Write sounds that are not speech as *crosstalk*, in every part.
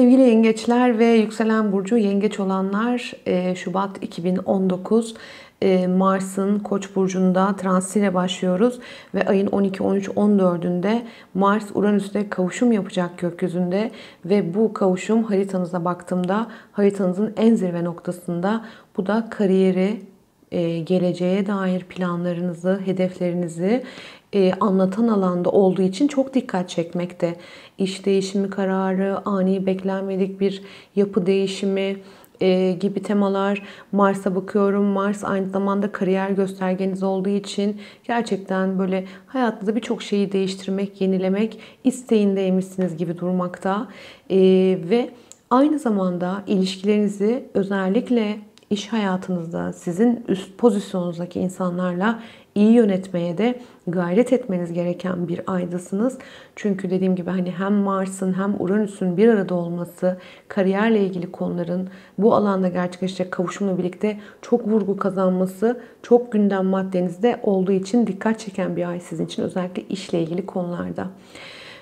Sevgili yengeçler ve yükselen burcu yengeç olanlar e, Şubat 2019 e, Mars'ın Koç burcunda transitiyle başlıyoruz ve ayın 12, 13, 14'ünde Mars Uranüs'te kavuşum yapacak gökyüzünde ve bu kavuşum haritanıza baktığımda haritanızın en zirve noktasında. Bu da kariyeri, e, geleceğe dair planlarınızı, hedeflerinizi e, anlatan alanda olduğu için çok dikkat çekmekte. İş değişimi kararı, ani beklenmedik bir yapı değişimi, e, gibi temalar. Mars'a bakıyorum. Mars aynı zamanda kariyer göstergeniz olduğu için gerçekten böyle hayatınızda birçok şeyi değiştirmek, yenilemek isteğindeymişsiniz gibi durmakta. E, ve aynı zamanda ilişkilerinizi özellikle iş hayatınızda sizin üst pozisyonunuzdaki insanlarla iyi yönetmeye de gayret etmeniz gereken bir aydasınız. Çünkü dediğim gibi hani hem Mars'ın hem Uranüs'ün bir arada olması, kariyerle ilgili konuların bu alanda gerçekleşecek kavuşumla birlikte çok vurgu kazanması, çok gündem maddenizde olduğu için dikkat çeken bir ay sizin için özellikle işle ilgili konularda.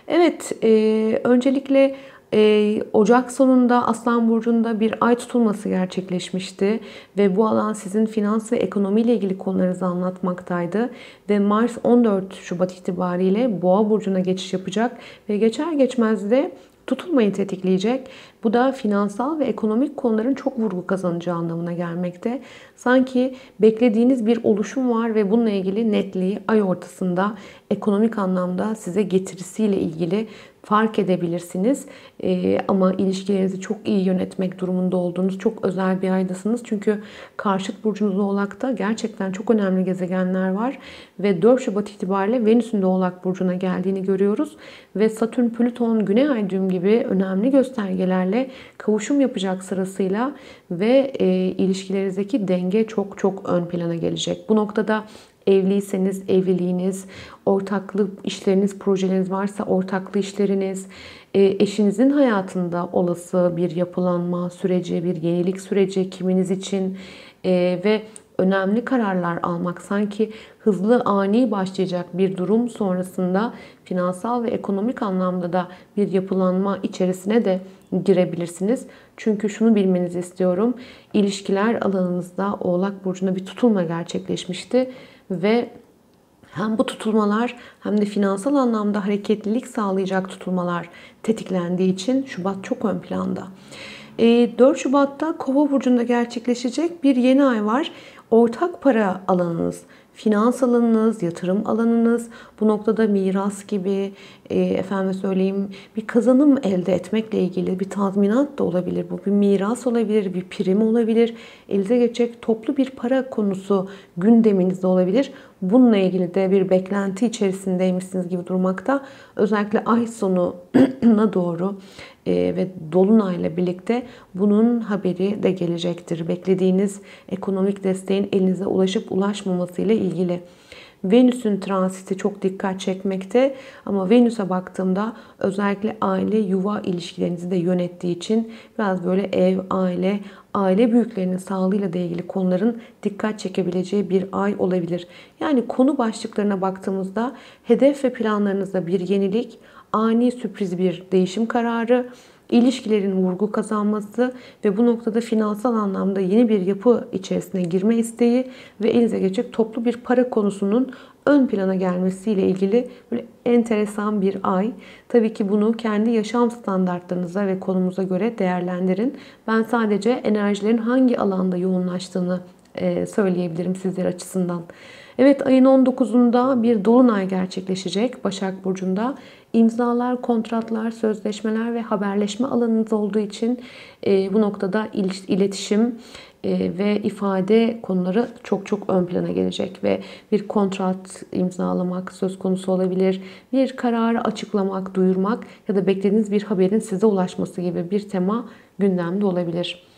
Evet, e, öncelikle ee, Ocak sonunda Aslan Burcu'nda bir ay tutulması gerçekleşmişti. Ve bu alan sizin finans ve ekonomi ile ilgili konularınızı anlatmaktaydı. Ve Mars 14 Şubat itibariyle Boğa Burcu'na geçiş yapacak. Ve geçer geçmez de tutulmayı tetikleyecek. Bu da finansal ve ekonomik konuların çok vurgu kazanacağı anlamına gelmekte. Sanki beklediğiniz bir oluşum var ve bununla ilgili netliği ay ortasında ekonomik anlamda size getirisiyle ilgili fark edebilirsiniz. Ee, ama ilişkilerinizi çok iyi yönetmek durumunda olduğunuz çok özel bir aydasınız. Çünkü karşıt burcunuz Oğlak'ta gerçekten çok önemli gezegenler var. Ve 4 Şubat itibariyle Venüs'ün de Oğlak Burcu'na geldiğini görüyoruz. Ve Satürn, Plüton, Güney Ay düğüm gibi önemli göstergelerle kavuşum yapacak sırasıyla ve e, ilişkilerinizdeki denge çok çok ön plana gelecek. Bu noktada Evliyseniz evliliğiniz, ortaklı işleriniz, projeleriniz varsa ortaklı işleriniz, e, eşinizin hayatında olası bir yapılanma süreci, bir yenilik süreci kiminiz için e, ve önemli kararlar almak sanki hızlı ani başlayacak bir durum sonrasında finansal ve ekonomik anlamda da bir yapılanma içerisine de girebilirsiniz. Çünkü şunu bilmenizi istiyorum. İlişkiler alanınızda Oğlak Burcu'nda bir tutulma gerçekleşmişti ve hem bu tutulmalar hem de finansal anlamda hareketlilik sağlayacak tutulmalar tetiklendiği için Şubat çok ön planda. 4 Şubat'ta Kova burcunda gerçekleşecek bir yeni ay var. Ortak para alanınız, finans alanınız, yatırım alanınız, bu noktada miras gibi, e, efendim söyleyeyim bir kazanım elde etmekle ilgili bir tazminat da olabilir. Bu bir miras olabilir, bir prim olabilir. Elinize geçecek toplu bir para konusu gündeminizde olabilir. Bununla ilgili de bir beklenti içerisindeymişsiniz gibi durmakta. Özellikle ay sonuna *clears throat* doğru e, ve dolunayla birlikte bunun haberi de gelecektir. Beklediğiniz ekonomik desteğin elinize ulaşıp ulaşmaması ile ilgili. Venüs'ün transiti çok dikkat çekmekte ama Venüs'e baktığımda özellikle aile yuva ilişkilerinizi de yönettiği için biraz böyle ev, aile, aile büyüklerinin sağlığıyla da ilgili konuların dikkat çekebileceği bir ay olabilir. Yani konu başlıklarına baktığımızda hedef ve planlarınızda bir yenilik, ani sürpriz bir değişim kararı, ilişkilerin vurgu kazanması ve bu noktada finansal anlamda yeni bir yapı içerisine girme isteği ve elinize geçecek toplu bir para konusunun ön plana gelmesiyle ilgili böyle enteresan bir ay. Tabii ki bunu kendi yaşam standartlarınıza ve konumuza göre değerlendirin. Ben sadece enerjilerin hangi alanda yoğunlaştığını söyleyebilirim sizler açısından. Evet ayın 19'unda bir dolunay gerçekleşecek Başak Burcu'nda. İmzalar, kontratlar, sözleşmeler ve haberleşme alanınız olduğu için e, bu noktada iletişim e, ve ifade konuları çok çok ön plana gelecek ve bir kontrat imzalamak söz konusu olabilir. Bir kararı açıklamak, duyurmak ya da beklediğiniz bir haberin size ulaşması gibi bir tema gündemde olabilir.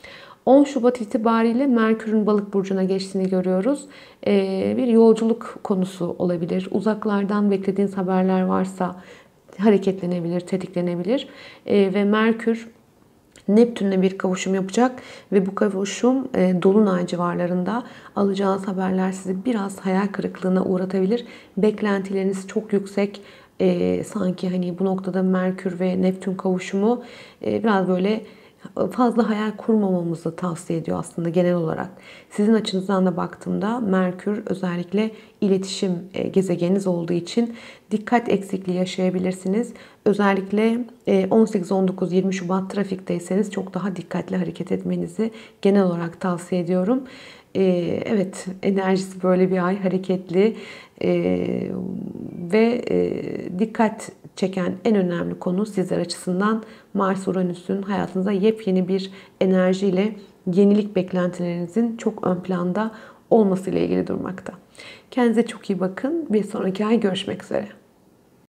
10 Şubat itibariyle Merkür'ün balık burcuna geçtiğini görüyoruz. Ee, bir yolculuk konusu olabilir. Uzaklardan beklediğiniz haberler varsa hareketlenebilir, tetiklenebilir. Ee, ve Merkür Neptün'le bir kavuşum yapacak ve bu kavuşum e, Dolunay civarlarında alacağınız haberler sizi biraz hayal kırıklığına uğratabilir. Beklentileriniz çok yüksek, e, sanki hani bu noktada Merkür ve Neptün kavuşumu e, biraz böyle fazla hayal kurmamamızı tavsiye ediyor aslında genel olarak. Sizin açınızdan da baktığımda Merkür özellikle iletişim e, gezegeniniz olduğu için dikkat eksikliği yaşayabilirsiniz. Özellikle 18, 19, 20 Şubat trafikteyseniz çok daha dikkatli hareket etmenizi genel olarak tavsiye ediyorum. E, evet enerjisi böyle bir ay hareketli e, ve dikkat çeken en önemli konu sizler açısından Mars Uranüs'ün hayatınıza yepyeni bir enerjiyle yenilik beklentilerinizin çok ön planda olması ile ilgili durmakta. Kendinize çok iyi bakın. Bir sonraki ay görüşmek üzere.